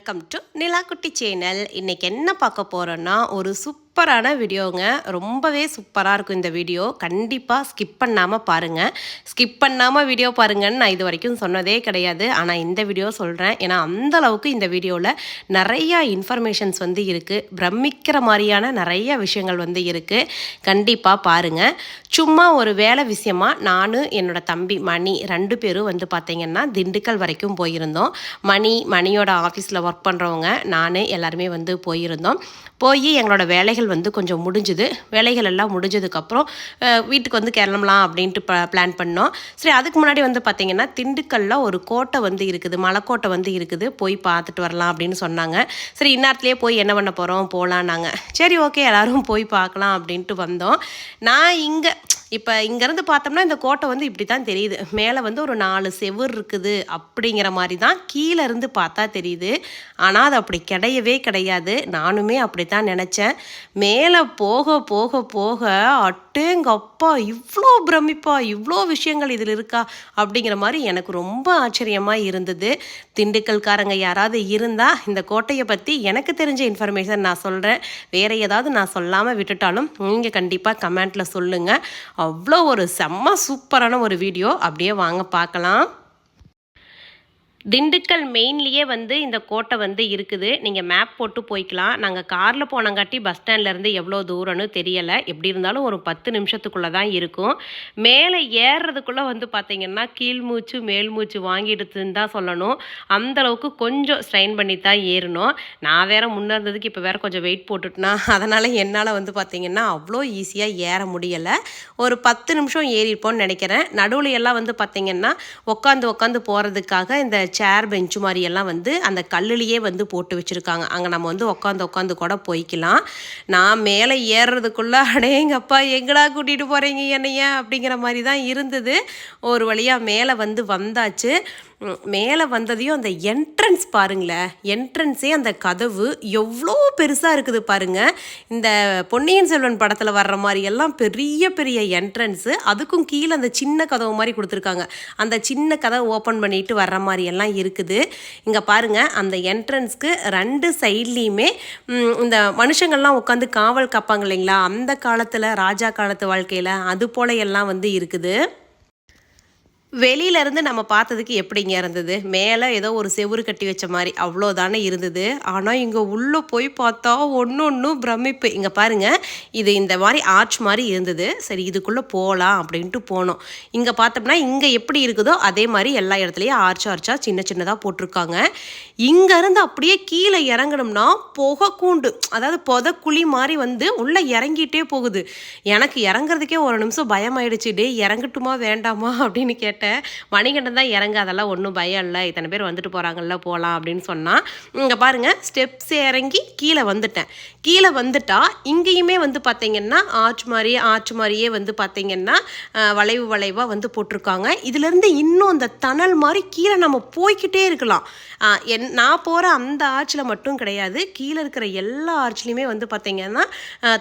Welcome to Nilakutti channel இன்னைக்கு என்ன பார்க்க போகிறோன்னா ஒரு சூப்பரான வீடியோங்க. ரொம்பவே சூப்பராக இருக்கும் இந்த வீடியோ. கண்டிப்பாக ஸ்கிப் பண்ணாமல் பாருங்கள் ஸ்கிப் பண்ணாமல் வீடியோ பாருங்கன்னு நான் இது வரைக்கும் சொன்னதே கிடையாது. ஆனால் இந்த வீடியோ சொல்கிறேன் ஏன்னா அந்த அளவுக்கு இந்த வீடியோவில் நிறையா இன்ஃபர்மேஷன்ஸ் வந்து இருக்குது பிரமிக்கிற மாதிரியான நிறைய விஷயங்கள் வந்து இருக்குது கண்டிப்பாக பாருங்கள் சும்மா ஒரு வேலை விஷயமா நான் என்னோடய தம்பி மணி ரெண்டு பேரும் வந்து பார்த்தீங்கன்னா திண்டுக்கல் வரைக்கும் போயிருந்தோம். மணி மணியோட ஆஃபீஸில் ஒர்க் பண்ணுறவங்க நான் எல்லாருமே வந்து போயிருந்தோம். போய் எங்களோட வேலைகள் வந்து கொஞ்சம் முடிஞ்சுது. வேலைகள் எல்லாம் முடிஞ்சதுக்கப்புறம் வீட்டுக்கு வந்து கிளம்பலாம் அப்படின்ட்டு பிளான் பண்ணோம். சரி அதுக்கு முன்னாடி வந்து பார்த்தீங்கன்னா திண்டுக்கல்ல ஒரு கோட்டை வந்து இருக்குது. மலைக்கோட்டை வந்து இருக்குது. போய் பார்த்துட்டு வரலாம் அப்படின்னு சொன்னாங்க. சரி இந்நேரத்துலேயே போய் என்ன பண்ண போகிறோம் போகலாம் நாங்கள் சரி ஓகே எல்லாரும் போய் பார்க்கலாம் அப்படின்ட்டு வந்தோம். நான் இங்கே இப்போ இங்கேருந்து பார்த்தோம்னா இந்த கோட்டை வந்து இப்படி தான் தெரியுது. மேலே வந்து ஒரு நாலு செவுர் இருக்குது அப்படிங்கிற மாதிரி தான் கீழே இருந்து பார்த்தா தெரியுது. ஆனால் அது அப்படி கிடையவே கிடையாது. நானுமே அப்படி தான் நினச்சேன். மேலே போக போக போக அட்டேங்கப்பா இவ்வளோ பிரமிப்பா இவ்வளோ விஷயங்கள் இதில் இருக்கா அப்படிங்கிற மாதிரி எனக்கு ரொம்ப ஆச்சரியமாக இருந்தது. திண்டுக்கல்காரங்க யாராவது இருந்தால் இந்த கோட்டையை பற்றி எனக்கு தெரிஞ்ச இன்ஃபர்மேஷன் நான் சொல்கிறேன் வேறு ஏதாவது நான் சொல்லாமல் விட்டுட்டாலும் நீங்கள் கண்டிப்பாக கமெண்ட்டில் சொல்லுங்கள் அவ்வளோ ஒரு செம்ம சூப்பரான ஒரு வீடியோ. அப்படியே வாங்க பார்க்கலாம். திண்டுக்கல் மெயின்லேயே வந்து இந்த கோட்டை வந்து இருக்குது. நீங்கள் மேப் போட்டு போய்க்கலாம். நாங்கள் காரில் போனங்காட்டி பஸ் ஸ்டாண்ட்லேருந்து எவ்வளோ தூரம்னு தெரியலை. எப்படி இருந்தாலும் ஒரு பத்து நிமிஷத்துக்குள்ளே தான் இருக்கும். மேலே ஏறுறதுக்குள்ளே வந்து பார்த்தீங்கன்னா கீழ் மூச்சு மேல் மூச்சு வாங்கிடுதுன்னு தான் சொல்லணும். அந்த அளவுக்கு கொஞ்சம் ஸ்ட்ரெயின் பண்ணி தான் ஏறணும். நான் வேறு முன்னே இருந்ததுக்கு இப்போ வேற கொஞ்சம் வெயிட் போட்டுட்டேனா அதனால் என்னால் வந்து பார்த்திங்கன்னா அவ்வளோ ஈஸியாக ஏற முடியலை. ஒரு பத்து நிமிஷம் ஏறிப்போன்னு நினைக்கிறேன். நடுவில் எல்லாம் வந்து பார்த்திங்கன்னா உட்காந்து உட்காந்து போகிறதுக்காக இந்த சேர் பெஞ்சு மாதிரி எல்லாம் வந்து அந்த கல்லுலேயே வந்து போட்டு வச்சுருக்காங்க. அங்கே நம்ம வந்து உட்காந்து உட்காந்து கூட போய்க்கலாம். நான் மேலே ஏறுறதுக்குள்ளே அடேங்கப்பா எங்கடா கூட்டிகிட்டு போகிறீங்க என்னைய? அப்படிங்கிற மாதிரி தான் இருந்தது. ஒரு வழியாக மேலே வந்து வந்தாச்சு. மேலே வந்ததையும் அந்த என்ட்ரன்ஸ் பாருங்களேன் என்ட்ரன்ஸே அந்த கதவு எவ்வளோ பெருசாக இருக்குது பாருங்கள் இந்த பொன்னியின் செல்வன் படத்தில் வர்ற மாதிரி எல்லாம் பெரிய பெரிய என்ட்ரன்ஸு அதுக்கும் கீழே அந்த சின்ன கதவு மாதிரி கொடுத்துருக்காங்க. அந்த சின்ன கதவை ஓப்பன் பண்ணிட்டு வர்ற மாதிரி எல்லாம் இருக்குது. இங்கே பாருங்கள் அந்த என்ட்ரன்ஸ்க்கு ரெண்டு சைட்லேயுமே இந்த மனுஷங்கள்லாம் உட்காந்து காவல் காப்பாங்க இல்லைங்களா? அந்த காலத்தில் ராஜா காலத்து வாழ்க்கையில் அது போல எல்லாம் வந்து இருக்குது. வெளியில இருந்து நம்ம பார்த்ததுக்கு எப்படிங்க இருந்தது? மேலே ஏதோ ஒரு செவுரு கட்டி வச்ச மாதிரி அவ்வளோதானே இருந்தது. ஆனால் இங்கே உள்ளே போய் பார்த்தா ஒன்று ஒன்றும் பிரமிப்பு. இங்கே பாருங்கள் இது இந்த மாதிரி ஆர்ச் மாதிரி இருந்தது. சரி இதுக்குள்ளே போகலாம் அப்படின்ட்டு போனோம். இங்கே பார்த்தோம்னா இங்கே எப்படி இருக்குதோ அதே மாதிரி எல்லா இடத்துலையும் ஆர்ச் ஆர்ச்சாக சின்ன சின்னதாக போட்டிருக்காங்க. இங்கேருந்து அப்படியே கீழே இறங்கணும்னா புகை கூண்டு அதாவது புதக்குழி மாதிரி வந்து உள்ளே இறங்கிட்டே போகுது. எனக்கு இறங்குறதுக்கே ஒரு நிமிஷம் பயமாயிடுச்சு. டே இறங்கட்டுமா வேண்டாமா அப்படின்னு கேட்டேன் மணிகண்டன் தான் இறங்க அதெல்லாம் ஒன்றும் பயம் இல்லை. இத்தனை பேர் வந்துட்டு போகிறாங்கல்ல போகலாம் அப்படின்னு சொன்னால் இங்கே பாருங்கள் ஸ்டெப்ஸ் இறங்கி கீழே வந்துட்டேன். கீழே வந்துட்டா இங்கேயுமே வந்து பார்த்தீங்கன்னா ஆர்ச் மாதிரியே ஆர்ச் மாதிரியே வந்து பார்த்தீங்கன்னா வளைவு வளைவாக வந்து போட்டிருக்காங்க. இதுலேருந்து இன்னும் அந்த தணல் மாதிரி கீழே நம்ம போய்கிட்டே இருக்கலாம். என் நான் போகிற அந்த ஆர்ச்சில் மட்டும் கிடையாது. கீழே இருக்கிற எல்லா ஆர்ச்லேயுமே வந்து பார்த்தீங்கன்னா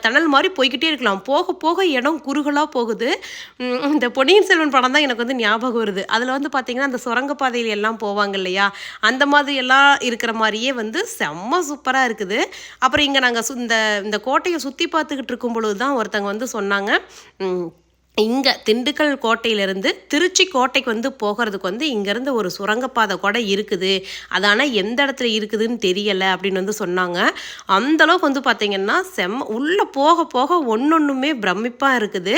தணல் மாதிரி போய்கிட்டே இருக்கலாம். போக போக இடம் குறுகலாக போகுது. இந்த பொன்னியின் செல்வன் படம் தான் எனக்கு வந்து ஞாபகம் வருது. அதில் வந்து பார்த்தீங்கன்னா அந்த சுரங்கப்பாதையில் எல்லாம் போவாங்க இல்லையா? அந்த மாதிரி எல்லாம் இருக்கிற மாதிரியே வந்து செம்ம சூப்பராக இருக்குது. அப்புறம் இங்கே நாங்கள் இந்த இந்த கோட்டையை சுற்றி பார்த்துக்கிட்டு இருக்கும் பொழுது தான் ஒருத்தங்க வந்து சொன்னாங்க. இங்கே திண்டுக்கல் கோட்டையிலேருந்து திருச்சி கோட்டைக்கு வந்து போகிறதுக்கு வந்து இங்கேருந்து ஒரு சுரங்கப்பாதை கூட இருக்குது. அது ஆனால் எந்த இடத்துல இருக்குதுன்னு தெரியலை அப்படின்னு வந்து சொன்னாங்க. அந்த அளவுக்கு வந்து பார்த்திங்கன்னா செம்ம உள்ளே போக போக ஒன்றொன்றுமே பிரமிப்பாக இருக்குது.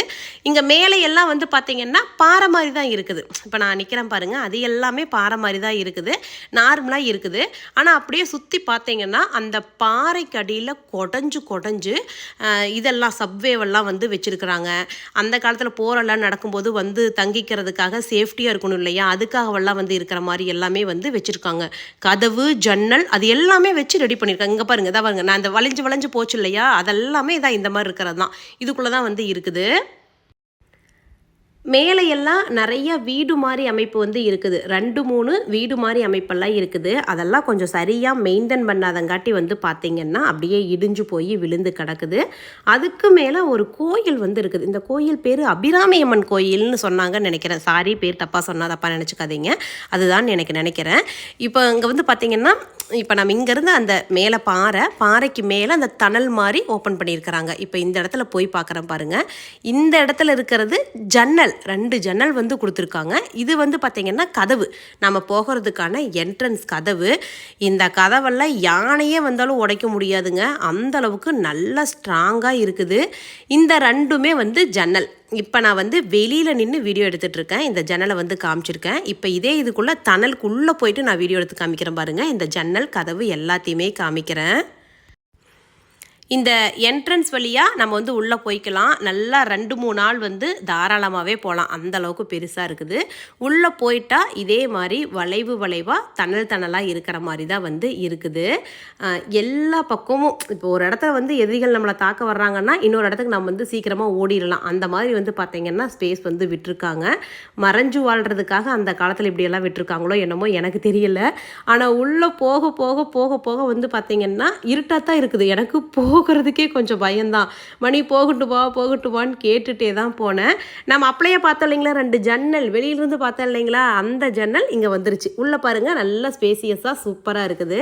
இங்கே மேலே எல்லாம் வந்து பார்த்திங்கன்னா பாறை மாதிரி தான் இருக்குது. இப்போ நான் நிற்கிறேன் பாருங்கள் அது எல்லாமே பாறை மாதிரி தான் இருக்குது. நார்மலாக இருக்குது. ஆனால் அப்படியே சுற்றி பார்த்தீங்கன்னா அந்த பாறைக்கு அடியில் கொடைஞ்சு கொடைஞ்சு இதெல்லாம் சப்வேவெல்லாம் வந்து வச்சுருக்குறாங்க. அந்த காலத்தில் போரெல்லாம் நடக்கும்போது வந்து தங்கிக்கிறதுக்காக சேஃப்டியாக இருக்கணும் இல்லையா? அதுக்காகவெல்லாம் வந்து இருக்கிற மாதிரி எல்லாமே வந்து வச்சுருக்காங்க. கதவு ஜன்னல் அது எல்லாமே வச்சு ரெடி பண்ணியிருக்காங்க இங்கே பாருங்க இதான் பாருங்கள் நான் இந்த வளைஞ்சு வளைஞ்சு போச்சு இல்லையா? அதெல்லாமே இதான் இந்த மாதிரி இருக்கிறது தான். இதுக்குள்ளே தான் வந்து இருக்குது. மேலையெல்லாம் நிறைய வீடு மாதிரி அமைப்பு வந்து இருக்குது. ரெண்டு மூணு வீடு மாதிரி அமைப்பெல்லாம் இருக்குது. அதெல்லாம் கொஞ்சம் சரியாக மெயின்டைன் பண்ணாதங்காட்டி வந்து பார்த்திங்கன்னா அப்படியே இடிஞ்சு போய் விழுந்து கிடக்குது. அதுக்கு மேலே ஒரு கோயில் வந்து இருக்குது. இந்த கோயில் பேர் அபிராமியம்மன் கோயில்னு சொன்னாங்கன்னு நினைக்கிறேன். சாரி பேர் தப்பாக சொன்னால் தப்பாக நினச்சிக்காதீங்க. அதுதான் எனக்கு நினைக்கிறேன். இப்போ இங்கே வந்து பார்த்திங்கன்னா இப்போ நம்ம இங்கேருந்து அந்த மேலே பாறை பாறைக்கு மேலே அந்த தணல் மாதிரி ஓப்பன் பண்ணியிருக்கிறாங்க. இப்போ இந்த இடத்துல போய் பார்க்குறேன் பாருங்கள் இந்த இடத்துல இருக்கிறது ஜன்னல். ரெண்டு ஜன்னல் வந்து கொடுத்துருக்காங்க. இது வந்து பார்த்திங்கன்னா கதவு. நம்ம போகிறதுக்கான என்ட்ரன்ஸ் கதவு. இந்த கதவெல்லாம் யானையே வந்தாலும் உடைக்க முடியாதுங்க. அந்த அளவுக்கு நல்லா ஸ்ட்ராங்காக இருக்குது. இந்த ரெண்டுமே வந்து ஜன்னல். இப்போ நான் வந்து வெளியில் நின்று வீடியோ எடுத்துகிட்ருக்கேன் இந்த ஜன்னலை வந்து காமிச்சிருக்கேன். இப்போ இதே இதுக்குள்ளே தணலுக்குள்ளே போயிட்டு நான் வீடியோ எடுத்து காமிக்கிறேன் பாருங்கள் இந்த ஜன்னல் கதவு எல்லாத்தையுமே காமிக்கிறேன். இந்த என்ட்ரன்ஸ் வழியாக நம்ம வந்து உள்ளே போய்க்கலாம். நல்லா ரெண்டு மூணு நாள் வந்து தாராளமாகவே போகலாம் அந்த அளவுக்கு பெருசாக இருக்குது. உள்ளே போயிட்டால் இதே மாதிரி வளைவு வளைவாக தணல் தணலாக இருக்கிற மாதிரி தான் வந்து இருக்குது. எல்லா பக்கமும் இப்போ ஒரு இடத்துல வந்து எதிரிகள் நம்மளை தாக்க வர்றாங்கன்னா இன்னொரு இடத்துக்கு நம்ம வந்து சீக்கிரமாக ஓடிடலாம். அந்த மாதிரி வந்து பார்த்திங்கன்னா ஸ்பேஸ் வந்து விட்டுருக்காங்க. மறைஞ்சு வாழ்கிறதுக்காக அந்த காலத்தில் இப்படியெல்லாம் விட்டுருக்காங்களோ என்னமோ எனக்கு தெரியல. ஆனால் உள்ளே போக போக போக போக வந்து பார்த்திங்கன்னா இருட்டாக தான் இருக்குது. எனக்கு போகிறதுக்கே கொஞ்சம் பயம்தான். மணி போகட்டுவா போகட்டுவான்னு கேட்டுகிட்டே தான் போனேன். நம்ம அப்படியே பார்த்தோம் இல்லைங்களா ரெண்டு ஜன்னல். வெளியிலேருந்து பார்த்தோம் இல்லைங்களா அந்த ஜன்னல் இங்கே வந்துருச்சு. உள்ளே பாருங்கள் நல்லா ஸ்பேசியஸாக சூப்பராக இருக்குது.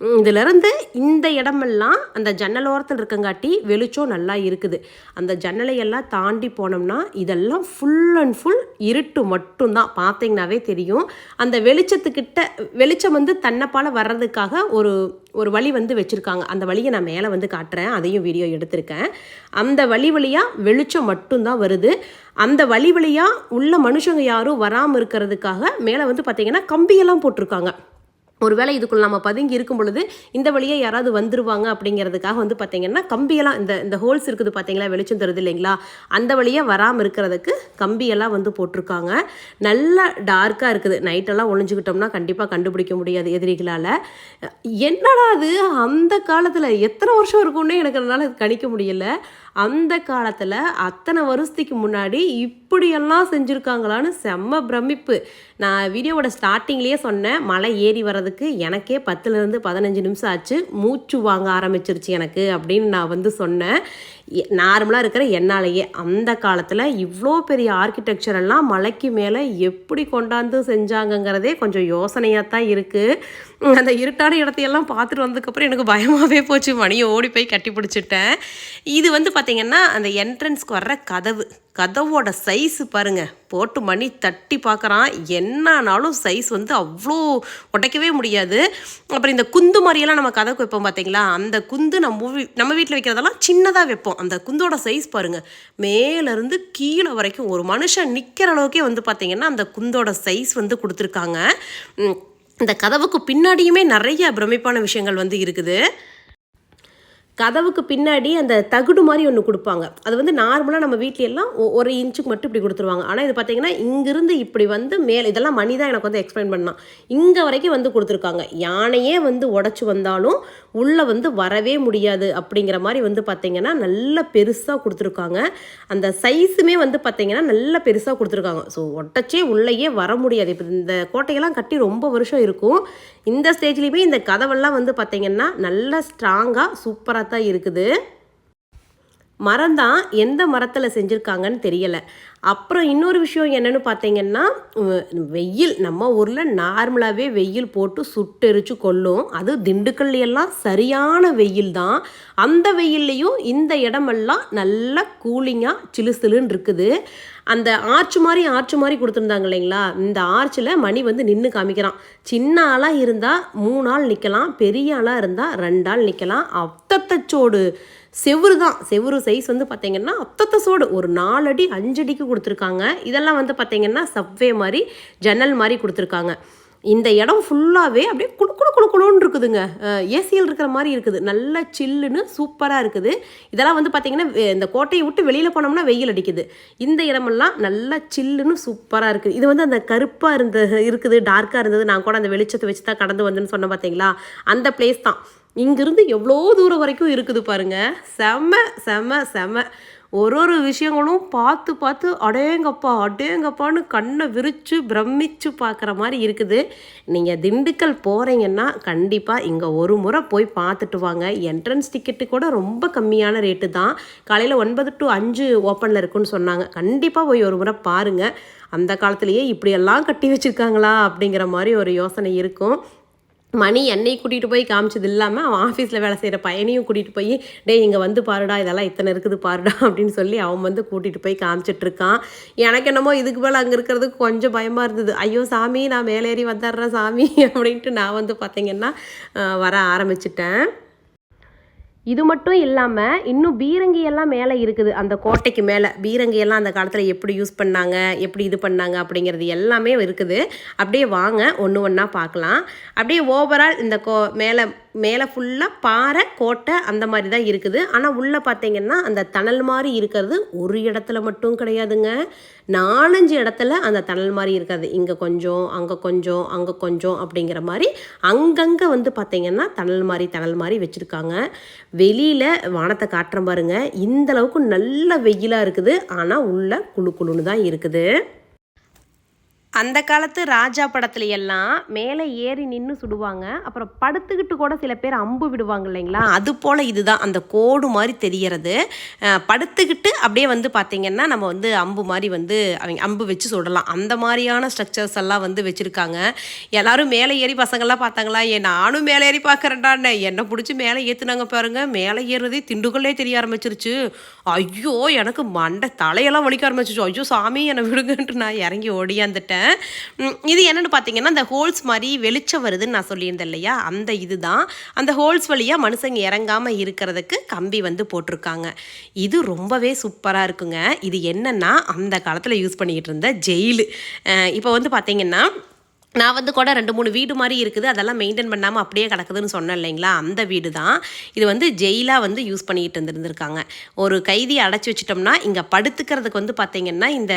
இதிலிருந்து இந்த இடமெல்லாம் அந்த ஜன்னல் ஓரத்தில் இருக்கங்காட்டி வெளிச்சம் நல்லா இருக்குது. அந்த ஜன்னலையெல்லாம் தாண்டி போனோம்னா இதெல்லாம் ஃபுல் அண்ட் ஃபுல் இருட்டு மட்டும்தான். பார்த்தீங்கன்னாவே தெரியும். அந்த வெளிச்சத்துக்கிட்ட வெளிச்சம் வந்து தன்னைப்பால் வர்றதுக்காக ஒரு ஒரு வழி வந்து வச்சுருக்காங்க. அந்த வழியை நான் மேலே வந்து காட்டுறேன். அதையும் வீடியோ எடுத்திருக்கேன். அந்த வழி வழியாக வெளிச்சம் மட்டும்தான் வருது. அந்த வழி வழியாக உள்ள மனுஷங்க யாரும் வராமல் இருக்கிறதுக்காக மேலே வந்து பார்த்திங்கன்னா கம்பியெல்லாம் போட்டிருக்காங்க. ஒருவேளை இதுக்குள்ள நம்ம பதுங்கி இருக்கும் பொழுது இந்த வழியே யாராவது வந்துருவாங்க அப்படிங்கிறதுக்காக வந்து பார்த்தீங்கன்னா கம்பியெல்லாம் இந்த இந்த ஹோல்ஸ் இருக்குது பார்த்தீங்களா வெளிச்சம் தருது இல்லைங்களா? அந்த வழியே வராமல் இருக்கிறதுக்கு கம்பியெல்லாம் வந்து போட்டிருக்காங்க. நல்லா டார்க்காக இருக்குது. நைட்டெல்லாம் ஒளிஞ்சுக்கிட்டோம்னா கண்டிப்பாக கண்டுபிடிக்க முடியாது எதிரிகளால். என்னடா அது அந்த காலத்தில் எத்தனை வருஷம் இருக்கும்னே எனக்கு என்னால் கணிக்க முடியல. அந்த காலத்தில் அத்தனை வருஷத்துக்கு முன்னாடி இப்படியெல்லாம் செஞ்சுருக்காங்களான்னு செம்ம பிரமிப்பு. நான் வீடியோவோட ஸ்டார்டிங்லேயே சொன்னேன் மலை ஏறி வர்றதுக்கு எனக்கே பத்துலேருந்து பதினஞ்சு நிமிஷம் ஆச்சு மூச்சு வாங்க ஆரம்பிச்சிருச்சு எனக்கு அப்படின்னு நான் வந்து சொன்னேன். நார்மலாக இருக்கிற என்னாலேயே அந்த காலத்தில் இவ்வளோ பெரிய ஆர்கிடெக்சர் எல்லாம் மலைக்கு மேலே எப்படி கொண்டாந்து செஞ்சாங்கங்கிறதே கொஞ்சம் யோசனையாக தான் இருக்குது அந்த இருட்டான இடத்தையெல்லாம் பார்த்துட்டு வந்ததுக்கப்புறம் எனக்கு பயமாகவே போச்சு. மணியை ஓடி போய் கட்டி பிடிச்சிட்டேன். இது வந்து பார்த்திங்கன்னா அந்த என்ட்ரன்ஸ்க்கு வர்ற கதவு. கதவோட சைஸு பாருங்க. போட்டு மணி தட்டி பார்க்குறான். என்னன்னாலும் சைஸ் வந்து அவ்வளோ உடைக்கவே முடியாது. அப்புறம் இந்த குந்து மாதிரியெல்லாம் நம்ம கதவுக்கு வைப்போம் பார்த்தீங்களா அந்த குந்து நம்ம வீ நம்ம வீட்டில் வைக்கிறதெல்லாம் சின்னதாக வைப்போம். அந்த குந்தோட சைஸ் பாருங்கள் மேலேருந்து கீழே வரைக்கும் ஒரு மனுஷன் நிற்கிற அளவுக்கே வந்து பார்த்திங்கன்னா அந்த குந்தோட சைஸ் வந்து கொடுத்துருக்காங்க. இந்த கதவுக்கு பின்னாடியுமே நிறைய பிரமிப்பான விஷயங்கள் வந்து இருக்குது. கதவுக்கு பின்னாடி அந்த தகுடு மாதிரி ஒன்று கொடுப்பாங்க. அது வந்து நார்மலாக நம்ம வீட்லையெல்லாம் ஒ- ஒரு இன்ச்சுக்கு மட்டும் இப்படி கொடுத்துருவாங்க. ஆனால் இது பார்த்தீங்கன்னா இங்கிருந்து இப்படி வந்து மேலே இதெல்லாம் மணி தான் எனக்கு வந்து எக்ஸ்பிளைன் பண்ணான். இங்கே வரைக்கும் வந்து கொடுத்துருக்காங்க. யானையே வந்து உடச்சி வந்தாலும் உள்ளே வந்து வரவே முடியாது அப்படிங்கிற மாதிரி வந்து பார்த்தீங்கன்னா நல்ல பெருசாக கொடுத்துருக்காங்க. அந்த சைஸுமே வந்து பார்த்தீங்கன்னா நல்ல பெருசாக கொடுத்துருக்காங்க. ஸோ ஒட்டச்சே உள்ளேயே வர முடியாது. இப்போ இந்த கோட்டையெல்லாம் கட்டி ரொம்ப வருஷம் இருக்கும். இந்த ஸ்டேஜ்லேயுமே இந்த கதவெல்லாம் வந்து பார்த்தீங்கன்னா நல்ல ஸ்ட்ராங்காக சூப்பராக தான் இருக்குது. மரம் தான் எந்த மரத்தில் செஞ்சுருக்காங்கன்னு தெரியலை. அப்புறம் இன்னொரு விஷயம் என்னென்னு பார்த்தீங்கன்னா வெயில் நம்ம ஊரில் நார்மலாகவே வெயில் போட்டு சுட்டெரிச்சு கொல்லும். அது திண்டுக்கல் எல்லாம் சரியான வெயில் தான் அந்த வெயில்லையும் இந்த இடமெல்லாம் நல்லா கூலிங்காக சிலு சிலுன்னு இருக்குது. அந்த ஆர்ச் மாதிரி ஆர்ச் மாதிரி கொடுத்துருந்தாங்க இல்லைங்களா? இந்த ஆர்ச்சில் மணி வந்து நின்று காமிக்கிறான். சின்ன ஆளாக இருந்தால் மூணு ஆள் நிற்கலாம் பெரிய ஆளாக இருந்தால் ரெண்டு ஆள் நிற்கலாம் அத்தத்தச்சோடு செவுரு தான். செவுரு சைஸ் வந்து பார்த்தீங்கன்னா அத்தத்த சோடு. ஒரு நாலடி அஞ்சடிக்கு கொடுத்துருக்காங்க. இதெல்லாம் வந்து பார்த்தீங்கன்னா சப்வே மாதிரி ஜன்னல் மாதிரி கொடுத்துருக்காங்க. இந்த இடம் ஃபுல்லாகவே அப்படியே குளு குளு குழு குழுன்னு இருக்குதுங்க. ஏசியில் இருக்கிற மாதிரி இருக்குது. நல்ல சில்லுன்னு சூப்பராக இருக்குது. இதெல்லாம் வந்து பார்த்தீங்கன்னா இந்த கோட்டையை விட்டு வெளியில் போனோம்னா வெயில் அடிக்குது. இந்த இடமெல்லாம் நல்லா சில்லுன்னு சூப்பராக இருக்குது. இது வந்து அந்த கருப்பாக இருந்த இருக்குது டார்க்காக இருந்தது. நான் கூட அந்த வெளிச்சத்தை வச்சு தான் கடந்து வந்தேன்னு சொன்னேன் பார்த்தீங்களா அந்த பிளேஸ் தான். இங்கேருந்து எவ்வளோ தூரம் வரைக்கும் இருக்குது பாருங்க. செம செம செம. ஒரு ஒரு விஷயங்களும் பார்த்து பார்த்து அடேங்கப்பா அடேங்கப்பான்னு கண்ணை விரித்து பிரமிச்சு பார்க்குற மாதிரி இருக்குது. நீங்கள் திண்டுக்கல் போகிறீங்கன்னா கண்டிப்பாக இங்கே ஒரு முறை போய் பார்த்துட்டு வாங்க. என்ட்ரன்ஸ் டிக்கெட்டு கூட ரொம்ப கம்மியான ரேட்டு தான். காலையில் ஒன்பது டு அஞ்சு ஓப்பனில் இருக்குன்னு சொன்னாங்க. கண்டிப்பாக போய் ஒரு முறை பாருங்கள் அந்த காலத்திலேயே இப்படியெல்லாம் கட்டி வச்சுருக்காங்களா அப்படிங்கிற மாதிரி ஒரு யோசனை இருக்கும். மணி என்னை கூட்டிகிட்டு போய் காமிச்சது இல்லாமல் அவன் ஆஃபீஸில் வேலை செய்கிற பையனையும் கூட்டிகிட்டு போய் டேய் இங்கே வந்து பாருடா இதெல்லாம் இத்தனை இருக்குது பாருடா அப்படின்னு சொல்லி அவன் வந்து கூட்டிகிட்டு போய் காமிச்சிட்ருக்கான் எனக்கு என்னமோ இதுக்கு மேலே அங்கே இருக்கிறதுக்கு கொஞ்சம் பயமாக இருந்தது. ஐயோ சாமி நான் மேலேறி வந்துடுறேன் சாமி அப்படின்ட்டு நான் வந்து பார்த்தீங்கன்னா வர ஆரம்பிச்சிட்டேன். இது மட்டும் இல்லாமல் இன்னும் பீரங்கி எல்லாம் மேலே இருக்குது. அந்த கோட்டைக்கு மேலே பீரங்கி எல்லாம் அந்த காலத்தில் எப்படி யூஸ் பண்ணாங்க எப்படி இது பண்ணாங்க அப்படிங்கிறது எல்லாமே இருக்குது. அப்படியே வாங்க ஒன்று ஒன்றா பார்க்கலாம். அப்படியே ஓவரால் இந்த கோ மேலே மேலே ஃபுல்லாக பாறை கோட்டை அந்த மாதிரி தான் இருக்குது. ஆனால் உள்ளே பார்த்தீங்கன்னா அந்த தணல் மாதிரி இருக்கிறது ஒரு இடத்துல மட்டும் கிடையாதுங்க. நாலஞ்சு இடத்துல அந்த தணல் மாதிரி இருக்காது. இங்கே கொஞ்சம் அங்கே கொஞ்சம் அங்கே கொஞ்சம் அப்படிங்கிற மாதிரி அங்கங்கே வந்து பார்த்தீங்கன்னா தணல் மாதிரி தணல் மாதிரி வச்சுருக்காங்க. வெளியில் வானத்தை காட்டுறேன் பாருங்க. இந்த அளவுக்கு நல்ல வெயிலாக இருக்குது. ஆனால் உள்ளே குழு குழுன்னு தான் இருக்குது. அந்த காலத்து ராஜா படத்துல எல்லாம் மேலே ஏறி நின்று சுடுவாங்க. அப்புறம் படுத்துக்கிட்டு கூட சில பேர் அம்பு விடுவாங்க இல்லைங்களா? அது போல் இதுதான் அந்த கோடு மாதிரி தெரியறது படுத்துக்கிட்டு அப்படியே வந்து பார்த்திங்கன்னா நம்ம வந்து அம்பு மாதிரி வந்து அவங்க அம்பு வச்சு சுடலாம். அந்த மாதிரியான ஸ்ட்ரக்சர்ஸ் எல்லாம் வந்து வச்சுருக்காங்க. எல்லாரும் மேலே ஏறி பசங்கள்லாம் பார்த்தாங்களா? ஏ நானும் மேலே ஏறி பார்க்குறேன்டான்னு. என்னை பிடிச்சி மேலே ஏற்றுனாங்க பாருங்க. மேலே ஏறுறதே திண்டுக்கல்லே தெரிய ஆரம்பிச்சிருச்சு. ஐயோ எனக்கு மண்டை தலையெல்லாம் வலிக்க ஆரம்பிச்சிச்சு ஐயோ சாமி என்னை விடுங்கன்ட்டு நான் இறங்கி ஓடியாந்துட்டேன் உம், இது என்னென்னு பார்த்தீங்கன்னா அந்த ஹோல்ஸ் மாதிரி வெளிச்சம் வருதுன்னு நான் சொல்லியிருந்தேன் இல்லையா? அந்த இதுதான். அந்த ஹோல்ஸ் வழியாக மனுஷங்க இறங்காமல் இருக்கிறதுக்கு கம்பி வந்து போட்டிருக்காங்க. இது ரொம்பவே சூப்பராக இருக்குங்க. இது என்னென்னா அந்த காலத்தில் யூஸ் பண்ணிக்கிட்டு இருந்த ஜெயிலு. இப்போ வந்து பார்த்தீங்கன்னா நான் வந்து கூட ரெண்டு மூணு வீடு மாதிரி இருக்குது. அதெல்லாம் மெயின்டைன் பண்ணாமல் அப்படியே கிடக்குதுன்னு சொன்னேன் இல்லைங்களா? அந்த வீடு தான் இது வந்து ஜெயிலாக வந்து யூஸ் பண்ணிக்கிட்டு இருந்திருந்திருக்காங்க. ஒரு கைதியை அடைச்சி வச்சிட்டோம்னா இங்கே படுத்துக்கிறதுக்கு வந்து பார்த்திங்கன்னா இந்த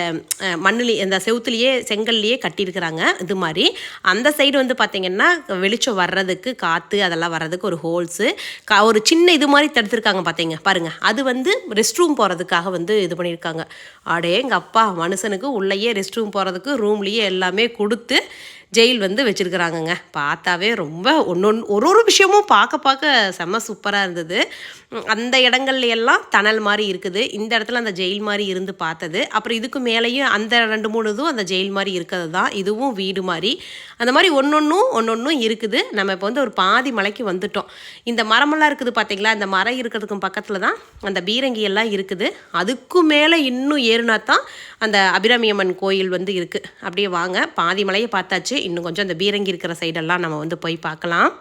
மண்ணிலே இந்த செவுத்துலேயே செங்கல்லையே கட்டியிருக்கிறாங்க. இது மாதிரி. அந்த சைடு வந்து பார்த்திங்கன்னா வெளிச்சம் வர்றதுக்கு காற்று அதெல்லாம் வர்றதுக்கு ஒரு ஹோல்ஸு கா ஒரு சின்ன இது மாதிரி தடுத்துருக்காங்க பார்த்தீங்க பாருங்கள் அது வந்து ரெஸ்ட் ரூம் போகிறதுக்காக வந்து இது பண்ணியிருக்காங்க. அடே எங்கள் அப்பா மனுஷனுக்கு உள்ளேயே ரெஸ்ட் ரூம் போகிறதுக்கு ரூம்லேயே எல்லாமே கொடுத்து ஜெயில் வந்து வச்சுருக்குறாங்கங்க. பார்த்தாவே ரொம்ப ஒன்று ஒரு ஒரு விஷயமும் பார்க்க பார்க்க செம்ம சூப்பராக இருந்தது. அந்த இடங்கள்ல எல்லாம் தணல் மாதிரி இருக்குது. இந்த இடத்துல அந்த ஜெயில் மாதிரி இருந்து பார்த்தது. அப்புறம் இதுக்கு மேலேயும் அந்த ரெண்டு மூணு இதுவும் அந்த ஜெயில் மாதிரி இருக்கிறது தான். இதுவும் வீடு மாதிரி. அந்த மாதிரி ஒன்றொன்றும் ஒன்றொன்றும் இருக்குது. நம்ம இப்போ வந்து ஒரு பாதி மலைக்கு வந்துட்டோம். இந்த மரமெல்லாம் இருக்குது பார்த்தீங்களா? இந்த மரம் இருக்கிறதுக்கும் பக்கத்தில் தான் அந்த பீரங்கி எல்லாம் இருக்குது. அதுக்கும் மேலே இன்னும் ஏறுனா தான் அந்த அபிராமியம்மன் கோயில் வந்து இருக்குது அப்படியே வாங்க. பாதி மலையை பார்த்தாச்சு. இன்னும் கொஞ்சம் அந்த பீரங்கி இருக்கிற சைடெல்லாம் நம்ம வந்து போய் பார்க்கலாம்.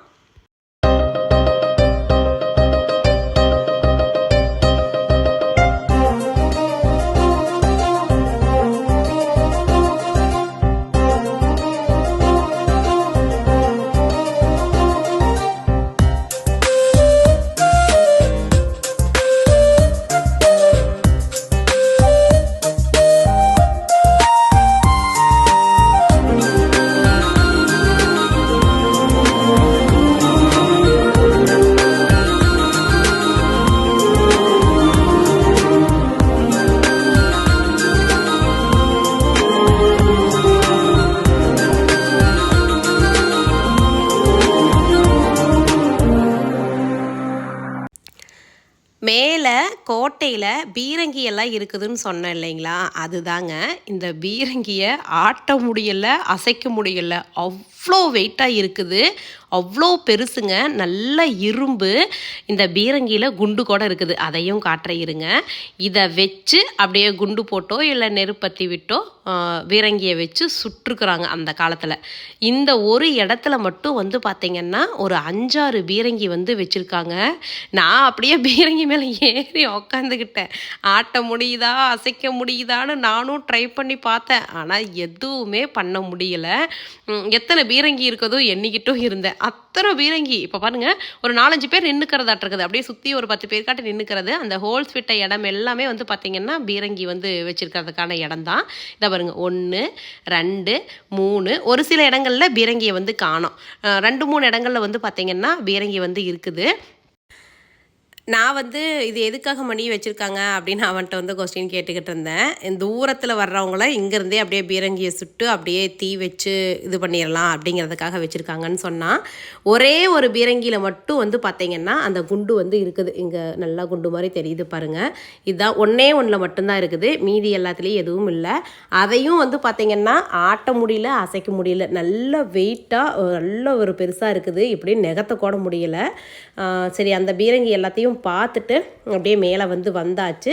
பீரங்கி எல்லாம் இருக்குதுன்னு சொன்னேன் இல்லைங்களா? அதுதாங்க. இந்த பீரங்கியை ஆட்ட முடியல அசைக்க முடியல. அவ்வளோ வெயிட்டாக இருக்குது. அவ்வளோ பெருசுங்க. நல்ல இரும்பு. இந்த பீரங்கியில் குண்டு கூட இருக்குது. அதையும் காட்டுற இருங்க. இதை வச்சு அப்படியே குண்டு போட்டோ இல்லை நெருப்பத்தி விட்டோ வீரங்கியை பீரங்கியை வச்சு சுட்டுருக்குறாங்க அந்த காலத்தில். இந்த ஒரு இடத்துல மட்டும் வந்து பார்த்திங்கன்னா ஒரு அஞ்சாறு பீரங்கி வந்து வச்சுருக்காங்க. நான் அப்படியே பீரங்கி மேலே ஏறி உக்காந்துக்கிட்டேன் ஆட்ட முடியுதா அசைக்க முடியுதான்னு நானும் ட்ரை பண்ணி பார்த்தேன். ஆனால் எதுவுமே பண்ண முடியல. எத்தனை பீரங்கி இருக்கதோ எண்ணிக்கிட்டும் இருந்தேன். அத்தனை பீரங்கி இப்போ பாருங்கள் ஒரு நாலஞ்சு பேர் நின்றுக்கிறதாட்டிருக்குது அப்படியே சுற்றி ஒரு பத்து பேர் காட்டி நின்றுக்கிறது அந்த ஹோல்ஸ் விட்ட இடம் எல்லாமே வந்து பார்த்திங்கன்னா பீரங்கி வந்து வச்சுருக்கிறதுக்கான இடம் தான் இதை பாருங்க. ஒன்று ரெண்டு மூணு. ஒரு சில இடங்களில் பீரங்கியை வந்து காணோம். ரெண்டு மூணு இடங்களில் வந்து பார்த்திங்கன்னா பீரங்கி வந்து இருக்குது. நான் வந்து இது எதுக்காக மணி வச்சுருக்காங்க அப்படின்னு அவன்கிட்ட வந்து கொஸ்டின் கேட்டுக்கிட்டு இருந்தேன். இந்த தூரத்தில் வர்றவங்கள இங்கேருந்தே அப்படியே பீரங்கியை சுட்டு அப்படியே தீ வச்சு இது பண்ணிடலாம் அப்படிங்கிறதுக்காக வச்சுருக்காங்கன்னு சொன்னான். ஒரே ஒரு பீரங்கியில் மட்டும் வந்து பார்த்தீங்கன்னா அந்த குண்டு வந்து இருக்குது. இங்கே நல்லா குண்டு மாதிரி தெரியுது பாருங்கள் இதுதான் ஒன்றே ஒன்றில் மட்டும்தான் இருக்குது. மீதி எல்லாத்துலேயும் எதுவும் இல்லை. அதையும் வந்து பார்த்தீங்கன்னா ஆட்ட முடியல அசைக்க முடியல. நல்ல வெயிட்டாக நல்ல ஒரு பெருசாக இருக்குது. இப்படி நெகத்தை கூட முடியல. சரி அந்த பீரங்கி எல்லாத்தையும் பார்த்துட்டு அப்படியே மேலே வந்து வந்தாச்சு.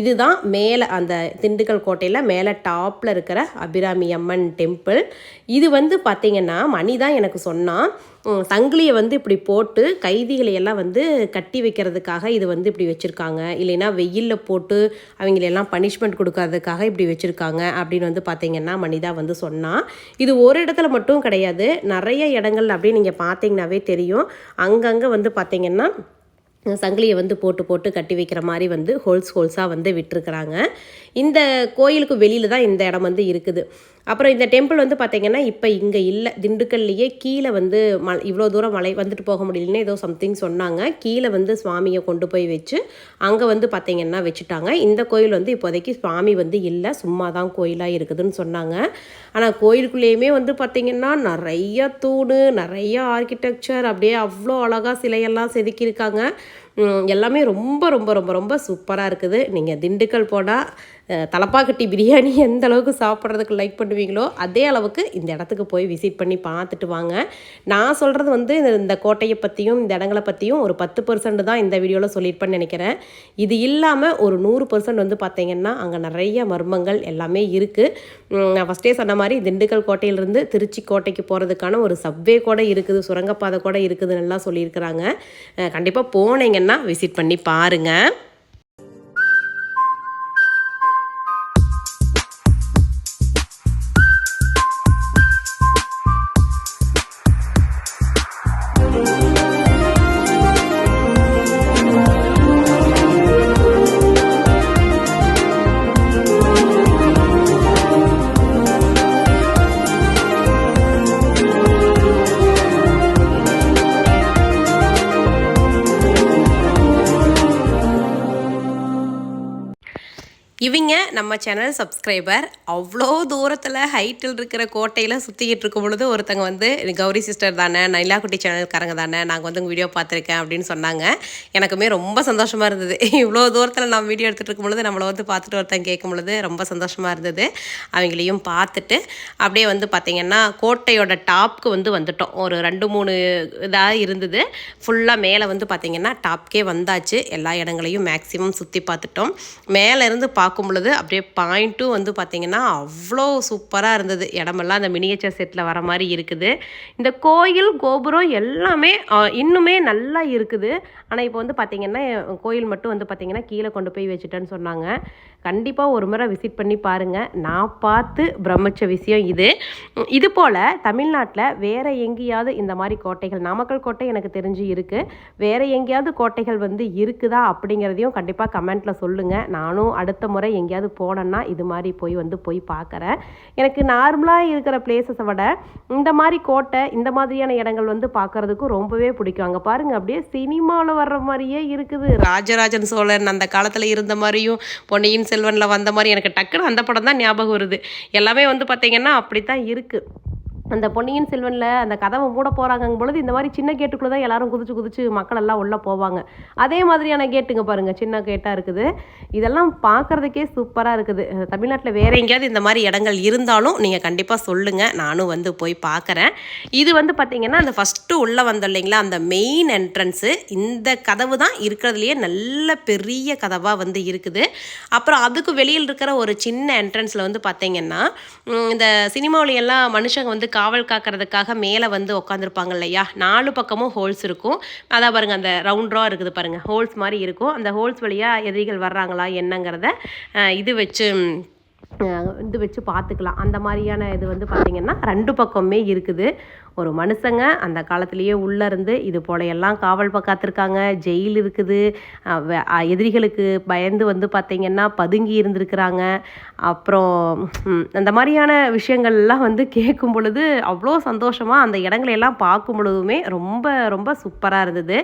இதுதான் மேலே அந்த திண்டுக்கல் கோட்டையில் மேலே டாப்பில் இருக்கிற அபிராமி அம்மன் டெம்பிள். இது வந்து பார்த்திங்கன்னா மணி தான் எனக்கு சொன்னான். சங்கிலியை வந்து இப்படி போட்டு கைதிகளை எல்லாம் வந்து கட்டி வைக்கிறதுக்காக இது வந்து இப்படி வச்சுருக்காங்க. இல்லைன்னா வெயிலில் போட்டு அவங்களெல்லாம் பனிஷ்மெண்ட் கொடுக்கறதுக்காக இப்படி வச்சுருக்காங்க அப்படின்னு வந்து பார்த்திங்கன்னா மணிதா வந்து சொன்னான். இது ஒரு இடத்துல மட்டும் கிடையாது. நிறைய இடங்கள் அப்படியே நீங்கள் பார்த்தீங்கன்னாவே தெரியும். அங்கங்கே வந்து பார்த்திங்கன்னா சங்கிலியை வந்து போட்டு போட்டு கட்டி வைக்கிற மாதிரி வந்து ஹோல்ஸ் ஹோல்ஸாக வந்து விட்டுருக்குறாங்க. இந்த கோயிலுக்கு வெளியில் தான் இந்த இடம் வந்து இருக்குது. அப்புறம் இந்த டெம்பிள் வந்து பார்த்திங்கன்னா இப்போ இங்கே இல்லை. திண்டுக்கல்லையே கீழே வந்து ம இவ்வளோ தூரம் மலை வந்துட்டு போக முடியலன்னு ஏதோ சம்திங் சொன்னாங்க. கீழே வந்து சுவாமியை கொண்டு போய் வச்சு அங்கே வந்து பார்த்திங்கன்னா வச்சுட்டாங்க. இந்த கோயில் வந்து இப்போதைக்கு சுவாமி வந்து இல்லை. சும்மா தான் கோயிலாக இருக்குதுன்னு சொன்னாங்க. ஆனால் கோயிலுக்குள்ளேயுமே வந்து பார்த்திங்கன்னா நிறைய தூணு நிறைய ஆர்கிடெக்சர் அப்படியே அவ்வளோ அழகாக சிலையெல்லாம் செதுக்கியிருக்காங்க. எல்லாமே ரொம்ப ரொம்ப ரொம்ப ரொம்ப சூப்பராக இருக்குது. நீங்கள் திண்டுக்கல் போனால் தலப்பாக்கட்டி பிரியாணி எந்த அளவுக்கு சாப்பிட்றதுக்கு லைக் பண்ணுவீங்களோ அதே அளவுக்கு இந்த இடத்துக்கு போய் விசிட் பண்ணி பார்த்துட்டு வாங்க. நான் சொல்கிறது வந்து இந்த- இந்த கோட்டையை பற்றியும் இந்த இடங்களை பற்றியும் ஒரு பத்து பர்சன்ட் தான் இந்த வீடியோவில் சொல்லியிருப்பேன்னு நினைக்கிறேன். இது இல்லாமல் ஒரு நூறு பர்சன்ட் வந்து பார்த்தீங்கன்னா அங்கே நிறைய மர்மங்கள் எல்லாமே இருக்குது நான் ஃபஸ்ட்டே சொன்ன மாதிரி திண்டுக்கல் கோட்டையிலேருந்து திருச்சி கோட்டைக்கு போகிறதுக்கான ஒரு சப்வே கூட இருக்குது சுரங்கப்பாதை கூட இருக்குதுன்னு எல்லாம் சொல்லியிருக்கிறாங்க கண்டிப்பாக போனீங்கன்னா விசிட் பண்ணி பாருங்கள் நம்ம சேனல் சப்ஸ்கிரைபர் அவ்வளோ தூரத்தில் ஹைட்டில் இருக்கிற கோட்டையில் சுற்றிக்கிட்டு இருக்கும் பொழுது ஒருத்தங்க வந்து கௌரி சிஸ்டர் தானே நைலாக்குட்டி சேனல்காரங்க தானே நாங்கள் வந்து உங்கள் வீடியோ பார்த்துருக்கேன் அப்படின்னு சொன்னாங்க. எனக்குமே ரொம்ப சந்தோஷமாக இருந்தது. இவ்வளோ தூரத்தில் நான் வீடியோ எடுத்துகிட்டு இருக்கும் பொழுது நம்மளை வந்து பார்த்துட்டு ஒருத்தங்க கேட்கும் பொழுது ரொம்ப சந்தோஷமாக இருந்தது. அவங்களையும் பார்த்துட்டு அப்படியே வந்து பார்த்திங்கன்னா கோட்டையோட டாப்க்கு வந்து வந்துட்டோம். ஒரு ரெண்டு மூணு இதாக இருந்தது. ஃபுல்லாக மேலே வந்து பார்த்திங்கன்னா டாப்கே வந்தாச்சு. எல்லா இடங்களையும் மேக்ஸிமம் சுற்றி பார்த்துட்டோம். மேலே இருந்து பார்க்கும் பொழுது அப்படியே பாயிண்ட்டும் வந்து பார்த்திங்கன்னா அவ்வளோ சூப்பராக இருந்தது. இடமெல்லாம் அந்த மினியேச்சர் செட்டில் வர மாதிரி இருக்குது. இந்த கோயில் கோபுரம் எல்லாமே இன்னுமே நல்லா இருக்குது. ஆனால் இப்போ வந்து பார்த்திங்கன்னா கோயில் மட்டும் வந்து பார்த்திங்கன்னா கீழே கொண்டு போய் வச்சுட்டேன்னு சொன்னாங்க. கண்டிப்பாக ஒரு முறை விசிட் பண்ணி பாருங்கள் நான் பார்த்து பிரமிச்ச விஷயம் இது. இது போல் தமிழ்நாட்டில் வேறு எங்கேயாவது இந்த மாதிரி கோட்டைகள் நாமக்கல் கோட்டை எனக்கு தெரிஞ்சு இருக்குது வேறு எங்கேயாவது கோட்டைகள் வந்து இருக்குதா அப்படிங்கிறதையும் கண்டிப்பாக கமெண்ட்டில் சொல்லுங்கள் நானும் அடுத்த முறை எங்கேயாவது போனேன்னா இது மாதிரி போய் வந்து போய் பார்க்குறேன் எனக்கு நார்மலாக இருக்கிற பிளேசஸை விட இந்த மாதிரி கோட்டை இந்த மாதிரியான இடங்கள் வந்து பார்க்கறதுக்கும் ரொம்பவே பிடிக்கும். அங்கே பாருங்கள் அப்படியே சினிமாவில் வர்ற மாதிரியே இருக்குது. ராஜராஜன் சோழன் அந்த காலத்தில் இருந்த மாதிரியும் பொன்னியின் செல்வனில் வந்த மாதிரி எனக்கு டக்குன்னு அந்த படம் தான் ஞாபகம் வருது. எல்லாமே வந்து பார்த்திங்கன்னா அப்படி தான் இருக்குது அந்த பொன்னியின் செல்வனில் அந்த கதவை மூட போகிறாங்க பொழுது இந்த மாதிரி சின்ன கேட்டுக்குள்ளே தான் எல்லாரும் குதிச்சு குதிச்சு மக்கள் எல்லாம் உள்ளே போவாங்க. அதே மாதிரியான கேட்டுங்க பாருங்கள் சின்ன கேட்டாக இருக்குது. இதெல்லாம் பார்க்குறதுக்கே சூப்பராக இருக்குது. தமிழ்நாட்டில் வேற எங்கேயாவது இந்த மாதிரி இடங்கள் இருந்தாலும் நீங்கள் கண்டிப்பாக சொல்லுங்கள் நானும் வந்து போய் பார்க்குறேன் இது வந்து பார்த்திங்கன்னா அந்த ஃபஸ்ட்டு உள்ளே வந்தோம் இல்லைங்களா அந்த மெயின் என்ட்ரன்ஸு இந்த கதவு தான் இருக்கிறதுலையே நல்ல பெரிய கதவாக வந்து இருக்குது. அப்புறம் அதுக்கு வெளியில் இருக்கிற ஒரு சின்ன என்ட்ரன்ஸில் வந்து பார்த்திங்கன்னா இந்த சினிமாவிலையெல்லாம் எல்லாம் மனுஷங்க வந்து காவல் காக்கிறதுக்காக மேலே வந்து உட்காந்துருப்பாங்க இல்லையா? நாலு பக்கமும் ஹோல்ஸ் இருக்கும். அதான் பாருங்க அந்த ரவுண்டாக இருக்குது பாருங்க. ஹோல்ஸ் மாதிரி இருக்கும். அந்த ஹோல்ஸ் வழியாக எதிரிகள் வர்றாங்களா என்னங்கிறத இது வச்சு இது வச்சு பார்த்துக்கலாம். அந்த மாதிரியான இது வந்து பார்த்திங்கன்னா ரெண்டு பக்கமே இருக்குது. ஒரு மனுஷங்க அந்த காலத்திலேயே உள்ளே இருந்து இது போல எல்லாம் காவல் காத்திருக்காங்க. ஜெயில் இருக்குது. எதிரிகளுக்கு பயந்து வந்து பார்த்திங்கன்னா பதுங்கி இருந்திருக்கிறாங்க. அப்புறம் அந்த மாதிரியான விஷயங்கள்லாம் வந்து கேட்கும் பொழுது அவ்வளோ சந்தோஷமாக அந்த இடங்களையெல்லாம் பார்க்கும் பொழுதுமே ரொம்ப ரொம்ப சூப்பராக இருந்தது.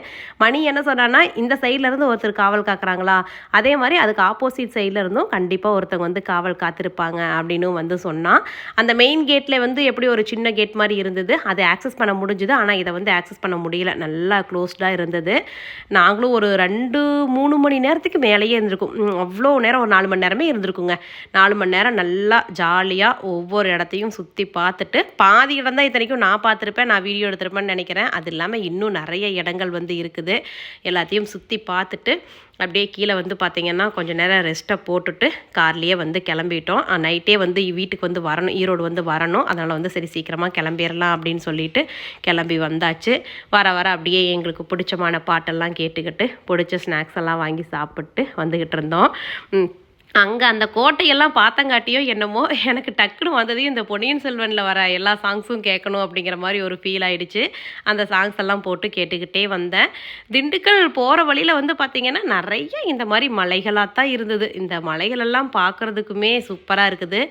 மணி என்ன சொன்னான்னா இந்த சைட்லேருந்து ஒருத்தர் காவல் காக்குறாங்களா? அதே மாதிரி அதுக்கு ஆப்போசிட் சைடில் இருந்தும் கண்டிப்பாக ஒருத்தங்க வந்து காவல் காத்திருப்பாங்க அப்படின்னு வந்து சொன்னான். அந்த மெயின் கேட்டில் வந்து எப்படி ஒரு சின்ன கேட் மாதிரி இருந்தது அதை ஆக்சஸ் பண்ண முடிஞ்சுது. ஆனால் இதை வந்து ஆக்சஸ் பண்ண முடியல. நல்லா க்ளோஸ்டாக இருந்தது. நாங்களும் ஒரு ரெண்டு மூணு மணி நேரத்துக்கு மேலேயே இருந்திருக்கும். அவ்வளோ நேரம் ஒரு நாலு மணி நேரமே இருந்திருக்குங்க. நாலு மணி நேரம் நல்லா ஜாலியாக ஒவ்வொரு இடத்தையும் சுற்றி பார்த்துட்டு பாதி இடம் தான் இத்தனைக்கும் நான் பார்த்துருப்பேன் நான் வீடியோ எடுத்திருப்பேன்னு நினைக்கிறேன். அது இல்லாமல் இன்னும் நிறைய இடங்கள் வந்து இருக்குது. எல்லாத்தையும் சுற்றி பார்த்துட்டு அப்படியே கீழே வந்து பார்த்தீங்கன்னா கொஞ்சம் நேரம் ரெஸ்ட்டை போட்டுட்டு கார்லேயே வந்து கிளம்பிட்டோம். நைட்டே வந்து வீட்டுக்கு வந்து வரணும் ஈரோடு வந்து வரணும். அதனால் வந்து சரி சீக்கிரமாக கிளம்பிடலாம் அப்படின்னு சொல்லிட்டு கிளம்பி வந்தாச்சு. வர வர அப்படியே எங்களுக்கு பிடிச்சமான பாட்டெல்லாம் கேட்டுக்கிட்டு பிடிச்ச ஸ்நாக்ஸ் எல்லாம் வாங்கி சாப்பிட்டு வந்துக்கிட்டு இருந்தோம். அங்கே அந்த கோட்டையெல்லாம் பார்த்தங்காட்டியோ என்னமோ எனக்கு டக்குன்னு வந்ததையும் இந்த பொன்னியின் செல்வனில் வர எல்லா சாங்ஸும் கேட்கணும் அப்படிங்கிற மாதிரி ஒரு ஃபீல் ஆயிடுச்சு. அந்த சாங்ஸ் எல்லாம் போட்டு கேட்டுக்கிட்டே வந்தேன். திண்டுக்கல் போகிற வழியில் வந்து பார்த்திங்கன்னா நிறைய இந்த மாதிரி மலைகளாக தான் இருந்தது. இந்த மலைகளெல்லாம் பார்க்குறதுக்குமே சூப்பராக இருக்குது.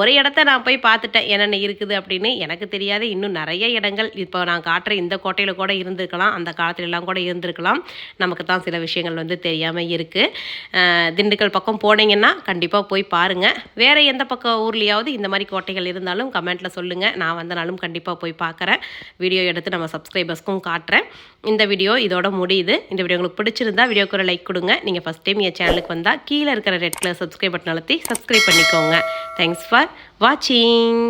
ஒரு இடத்த நான் போய் பார்த்துட்டேன். என்னென்ன இருக்குது அப்படின்னு எனக்கு தெரியாத. இன்னும் நிறைய இடங்கள். இப்போ நான் காட்டுற இந்த கோட்டையில் கூட இருந்திருக்கலாம். அந்த காலத்துலலாம் கூட இருந்திருக்கலாம். நமக்கு தான் சில விஷயங்கள் வந்து தெரியாமல் இருக்குது திண்டுக்கல் பக்கம் போனீங்கன்னா கண்டிப்பாக போய் பாருங்கள் வேறு எந்த பக்கம் ஊர்லேயாவது இந்த மாதிரி கோட்டைகள் இருந்தாலும் கமெண்ட்டில் சொல்லுங்கள் நான் வந்தனாலும் கண்டிப்பாக போய் பார்க்குறேன் வீடியோ எடுத்து நம்ம சப்ஸ்கிரைபர்ஸ்க்கும் காட்டுறேன். இந்த வீடியோ இதோட முடியுது. இந்த வீடியோ உங்களுக்கு பிடிச்சிருந்தா வீடியோக்கு ஒரு லைக் கொடுங்க. நீங்கள் ஃபஸ்ட் டைம் என் சேனலுக்கு வந்தால் கீழே இருக்கிற ரெட் கலர் சப்ஸ்கிரைப் பட்டன் அழுத்தி சப்ஸ்கிரைப் பண்ணிக்கோங்க. தேங்க்ஸ் ஃபார் வாட்சிங்